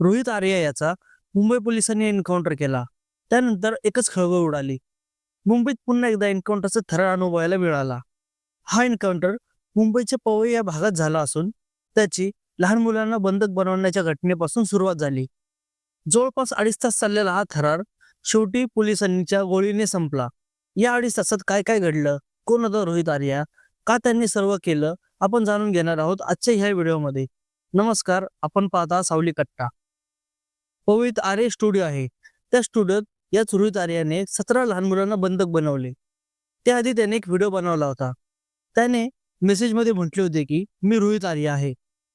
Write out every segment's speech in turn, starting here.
रोहित आर्या याचा मुंबई पोलिसांनी एन्काउंटर केला. त्यानंतर एकच खळबळ उडाली. मुंबईत पुन्हा एकदा एन्काउंटरचा थरार अनुभवायला मिळाला. हा एन्काउंटर मुंबईच्या पवई या भागात झाला असून त्याची लहान मुलांना बंधक बनवण्याच्या घटनेपासून सुरुवात झाली. जवळपास अडीच तास चाललेला हा थरार शेवटी पोलिसांच्या गोळीने संपला. या अडीच तासात काय काय घडलं? कोण होतं रोहित आर्या? का त्यांनी सर्व केलं? आपण जाणून घेणार आहोत आजच्या ह्या व्हिडिओमध्ये. नमस्कार आपण पाहता सावली कट्टा पवित आर्य स्टुडिओ आहे. त्या स्टुडिओत याच रोहित आर्याने सतरा लहान मुलांना बंधक बनवले. त्याआधी त्याने एक व्हिडिओ बनवला होता. त्याने मेसेजमध्ये म्हटले होते की मी रोहित आर्य आहे.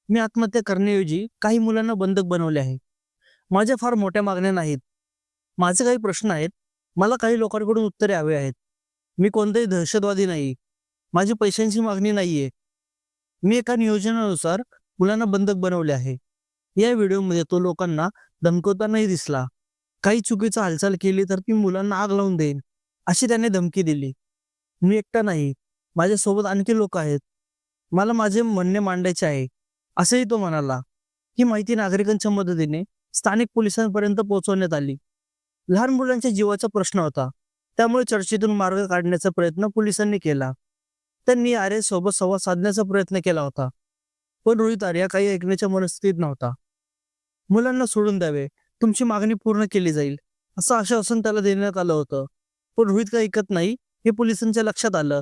मी आत्महत्या करण्याऐवजी काही मुलांना बंधक बनवले आहे. माझ्या फार मोठ्या मागण्या नाहीत. माझे काही प्रश्न आहेत. मला काही लोकांकडून उत्तरे हवे आहेत. मी कोणताही दहशतवादी नाही. माझी पैशांची मागणी नाहीये. मी एका नियोजनानुसार मुलांना बंधक बनवले आहे. या व्हिडिओमध्ये तो लोकांना धमकवतानाही दिसला. काही चुकीचं हालचाल केली तर ती मुलांना आग लावून देईन अशी त्याने धमकी दिली. मी एकटा नाही. माझ्यासोबत आणखी लोक आहेत. मला माझे म्हणणे मांडायचे आहे. असंही तो म्हणाला. ही माहिती नागरिकांच्या मदतीने स्थानिक पोलिसांपर्यंत पोहोचवण्यात आली. लहान मुलांच्या जीवाचा प्रश्न होता. त्यामुळे चर्चेतून मार्ग काढण्याचा प्रयत्न पोलिसांनी केला. त्यांनी आर्य सोबत संवाद साधण्याचा प्रयत्न केला होता. पण रोहित आर्या काही ऐकण्याच्या मनस्थितीत नव्हता. मुलांना सोडून द्यावे. तुमची मागणी पूर्ण केली जाईल. असं आश्वासन त्याला देण्यात आलं होतं. पण रोहित काही ऐकत नाही हे पोलिसांच्या लक्षात आलं.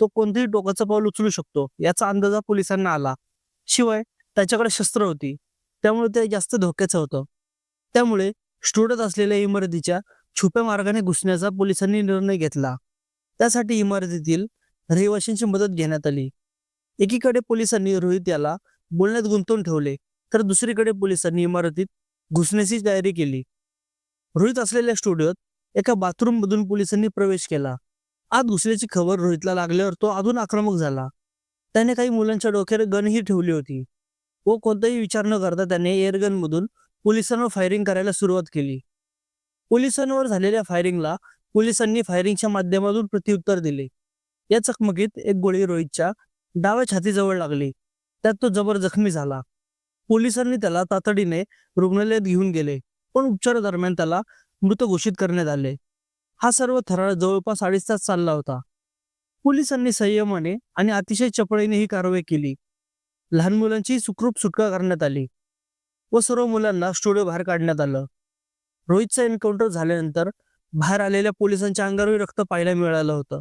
तो कोणतंही टोकाचं पाऊल उचलू शकतो याचा अंदाजा पोलिसांना आला. शिवाय त्याच्याकडे शस्त्र होती. त्यामुळे ते जास्त धोक्याचं होतं. त्यामुळे स्टुडंट असलेल्या इमारतीच्या छुप्या मार्गाने घुसण्याचा पोलिसांनी निर्णय घेतला. त्यासाठी इमारतीतील रहिवाशांची मदत घेण्यात आली. एकीकडे पोलिसांनी रोहित याला बोलण्यात गुंतवून ठेवले. तर दुसरीकडे पोलिसांनी इमारतीत घुसण्याची तयारी केली. रोहित असलेल्या स्टुडिओत एका बाथरूम मधून पोलिसांनी प्रवेश केला. आत घुसल्याची खबर रोहितला लागल्यावर तो अजून आक्रमक झाला. त्याने काही मुलांच्या डोक्यावर गनही ठेवली होती व कोणताही विचार न करता त्याने एअरगन मधून पोलिसांवर फायरिंग करायला सुरुवात केली. पोलिसांवर झालेल्या फायरिंगला पोलिसांनी फायरिंगच्या माध्यमातून प्रत्युत्तर दिले. या चकमकीत एक गोळी रोहितच्या डाव्या छातीजवळ लागली. त्यात तो जबर जखमी झाला. पोलिसांनी त्याला तातडीने रुग्णालयात घेऊन गेले पण उपचारादरम्यान त्याला मृत घोषित करण्यात आले. हा सर्व थरार जवळपास अडीच तास चालला होता. पोलिसांनी संयमाने आणि अतिशय चपळीने ही कारवाई केली. लहान मुलांची सुखरूप सुटका करण्यात आली व सर्व मुलांना स्टुडिओ बाहेर काढण्यात आलं. रोहितचा एन्काउंटर झाल्यानंतर बाहेर आलेल्या पोलिसांच्या अंगावरही रक्त पाहायला मिळालं होतं.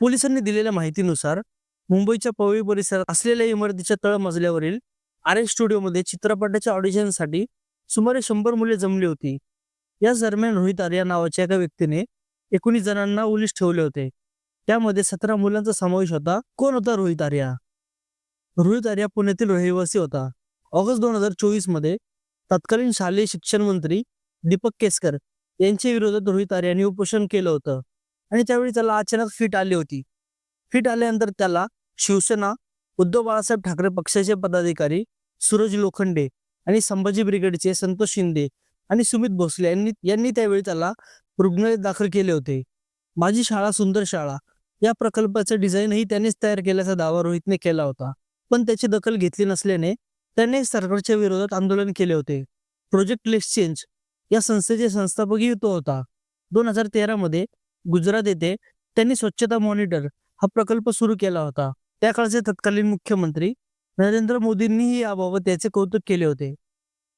पोलिसांनी दिलेल्या माहितीनुसार मुंबईच्या पवई परिसरात असलेल्या इमारतीच्या तळमजल्यावरील आर एस स्टुडिओमध्ये चित्रपटाच्या ऑडिशनसाठी सुमारे शंभर मुले जमली होती. याच दरम्यान रोहित आर्या नावाच्या एका व्यक्तीने एकोणीस जणांना उलीस ठेवले होते. त्यामध्ये सतरा मुलांचा समावेश होता. कोण होता रोहित आर्या? रोहित आर्या पुण्यातील रहिवासी होता. ऑगस्ट दोन हजार चोवीसमध्ये तत्कालीन शालेय शिक्षण मंत्री दीपक केसकर यांच्या विरोधात रोहित आर्याने उपोषण केलं होतं. आणि त्यावेळी त्याला अचानक फिट आली होती. फिट आल्यानंतर त्याला शिवसेना उद्धव बाळासाहेब ठाकरे पक्षाचे पदाधिकारी सूरज लोखंडे आणि संभाजी ब्रिगेडचे संतोष शिंदे आणि सुमित भोसले यांनी यांनी त्यावेळी त्याला रुग्णालयात दाखल केले होते. माझी शाळा सुंदर शाळा. या प्रकल्पाचं डिझाईनही त्यांनीच तयार केल्याचा दावा रोहितने केला होता. पण त्याची दखल घेतली नसल्याने त्याने सरकारच्या विरोधात आंदोलन केले होते. प्रोजेक्ट लेस चेंज या संस्थेचे संस्थापकही तो होता. दोन हजार तेरा मध्ये गुजरात येथे त्यांनी स्वच्छता मॉनिटर हा प्रकल्प सुरू केला होता. त्या काळचे तत्कालीन मुख्यमंत्री नरेंद्र मोदींनीही याबाबत त्याचे कौतुक केले होते.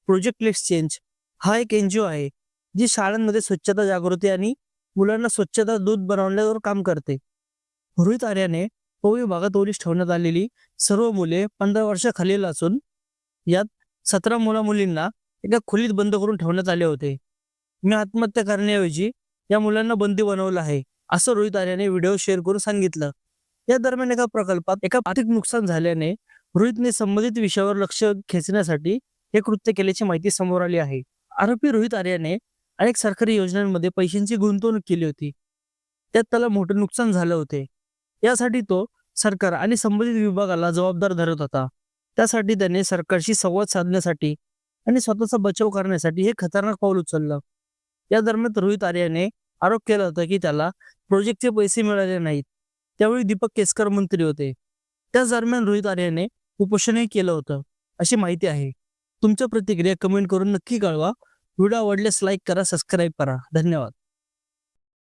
प्रोजेक्ट लेट्स चेंज हा एक एनजीओ आहे जी शाळांमध्ये स्वच्छता जागृती आणि मुलांना स्वच्छता दूध बनवण्यावर काम करते. रोहित आर्याने पवई भागात ओलीस ठेवण्यात आलेली सर्व मुले पंधरा वर्षाखालील असून यात सतरा मुला मुलींना एका खोलीत बंद करून ठेवण्यात आले होते. मी आत्महत्या करण्याऐवजी या मुलांना बंदी बनवलं आहे असं रोहित आर्याने व्हिडिओ शेअर करून सांगितलं. या दरम्यान एका प्रकल्पात एका आर्थिक नुकसान झाल्याने रोहितने संबंधित विषयावर लक्ष खेचण्यासाठी हे कृत्य केल्याची माहिती समोर आली आहे. आरोपी रोहित आर्याने अनेक सरकारी योजनांमध्ये पैशांची गुंतवणूक केली होती. त्यात त्याला मोठे नुकसान झालं होते. यासाठी तो सरकार आणि संबंधित विभागाला जबाबदार धरत होता. त्यासाठी त्याने सरकारशी संवाद साधण्यासाठी आणि स्वतःचा बचाव करण्यासाठी हे खतरनाक पाऊल उचललं. या दरम्यान रोहित आर्याने आरोप केला होता की त्याला प्रोजेक्टचे पैसे मिळाले नाहीत. त्यावेळी दीपक केसकर मंत्री होते. त्याच दरम्यान रोहित आर्याने उपोषणही केलं होतं. अशी माहिती आहे. तुमच्या प्रतिक्रिया कमेंट करून नक्की कळवा. व्हिडिओ आवडल्यास लाईक करा सबस्क्राईब करा. धन्यवाद.